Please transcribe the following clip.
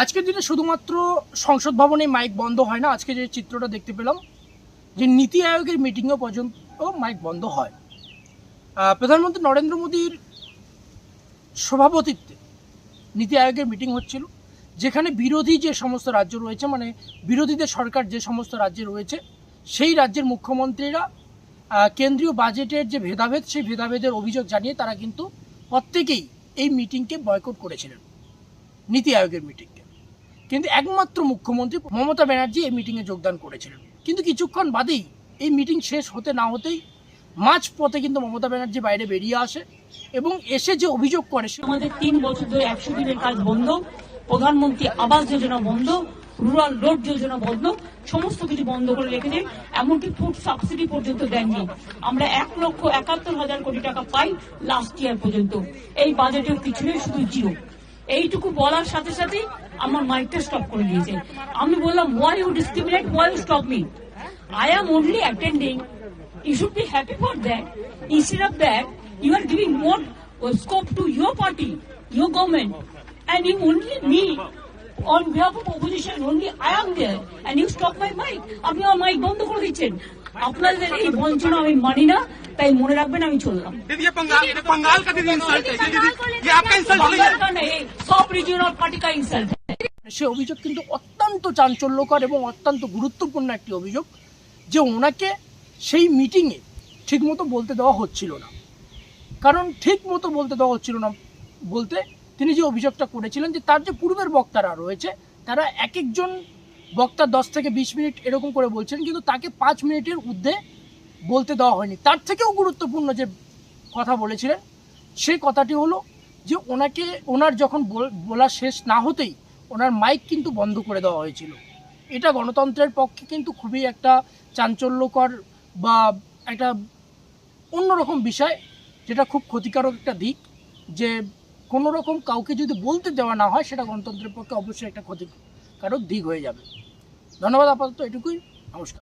আজকের দিনে শুধুমাত্র সংসদ ভবনে মাইক বন্ধ হয় না, আজকে যে চিত্রটা দেখতে পেলাম, যে নীতি আয়োগের মিটিংও পর্যন্ত মাইক বন্ধ হয়। প্রধানমন্ত্রী নরেন্দ্র মোদীর সভাপতিত্বে নীতি আয়োগের মিটিং হচ্ছিল, যেখানে বিরোধী যে সমস্ত রাজ্য রয়েছে মানে বিরোধীদের সরকার যে সমস্ত রাজ্যে রয়েছে, সেই রাজ্যের মুখ্যমন্ত্রীরা কেন্দ্রীয় বাজেটের যে ভেদাভেদ, সেই ভেদাভেদের অভিযোগ জানিয়ে তারা কিন্তু প্রত্যেকেই এই মিটিংকে বয়কট করেছিলেন, নীতি আয়োগের মিটিংকে কিন্তু একমাত্র মুখ্যমন্ত্রী মমতা ব্যানার্জি এই মিটিংয়ে যোগদান করেছিলেন। কিন্তু কিছুক্ষণ বাদেই এই মিটিং শেষ হতে না হতেই মাঝ পথে কিন্তু মমতা ব্যানার্জি বাইরে বেরিয়ে আসে এবং এসে যে অভিযোগ করে সে আমাদের তিন বছর ধরে একশো দিনের কাজ বন্ধ, প্রধানমন্ত্রী আবাস যোজনা বন্ধ রুরাল রোড যোজনা বন্ধ, সমস্ত কিছু বন্ধ করে রেখেছে এমনকি ফুড সাবসিডি পর্যন্ত দেননি। আমরা এক লক্ষ একাত্তর হাজার কোটি টাকা পাই লাস্ট ইয়ার পর্যন্ত। এই বাজেটের পিছনে শুধু জিরো এইটুকু বলার সাথে সাথে আমার মাইকটা স্টপ করে দিয়েছে। আমি বললাম why you discriminate why you stop me I am only attending you should be happy for that instead of that you are giving more scope to your party your government and you only me on behalf of opposition only I am there and you stop my mic আপনি আমার mic বন্ধ করে দিচ্ছেন। আপনাদের এই বঞ্চনা আমি মানি না তাই মনে রাখবেন আমি চললাম। সব রিজিওনাল পার্টি কা ইনসাল্ট সে অভিযোগ কিন্তু অত্যন্ত চাঞ্চল্যকর এবং অত্যন্ত গুরুত্বপূর্ণ একটি অভিযোগ যে ওনাকে সেই মিটিংয়ে ঠিকমতো বলতে দেওয়া হচ্ছিল না। কারণ ঠিক মতো বলতে দেওয়া হচ্ছিল না বলতে তিনি যে অভিযোগটা করেছিলেন যে তার যে পূর্বের বক্তারা রয়েছে, তারা এক একজন বক্তা দশ থেকে বিশ মিনিট এরকম করে বলছেন, কিন্তু তাকে পাঁচ মিনিটের ঊর্ধ্বে বলতে দেওয়া হয়নি। তার থেকেও গুরুত্বপূর্ণ যে কথা বলেছিলেন, সেই কথাটি হলো যে ওনাকে, ওনার যখন বলা শেষ না হতেই ওনার মাইক কিন্তু বন্ধ করে দেওয়া হয়েছিল। এটা গণতন্ত্রের পক্ষে কিন্তু খুবই একটা চাঞ্চল্যকর বা একটা অন্যরকম বিষয়, যেটা খুব ক্ষতিকারক একটা দিক, যে কোনো রকম কাউকে যদি বলতে দেওয়া না হয়, সেটা গণতন্ত্রের পক্ষে অবশ্যই একটা ক্ষতিকারক দিক হয়ে যাবে। ধন্যবাদ আপাতত এটুকুই। নমস্কার।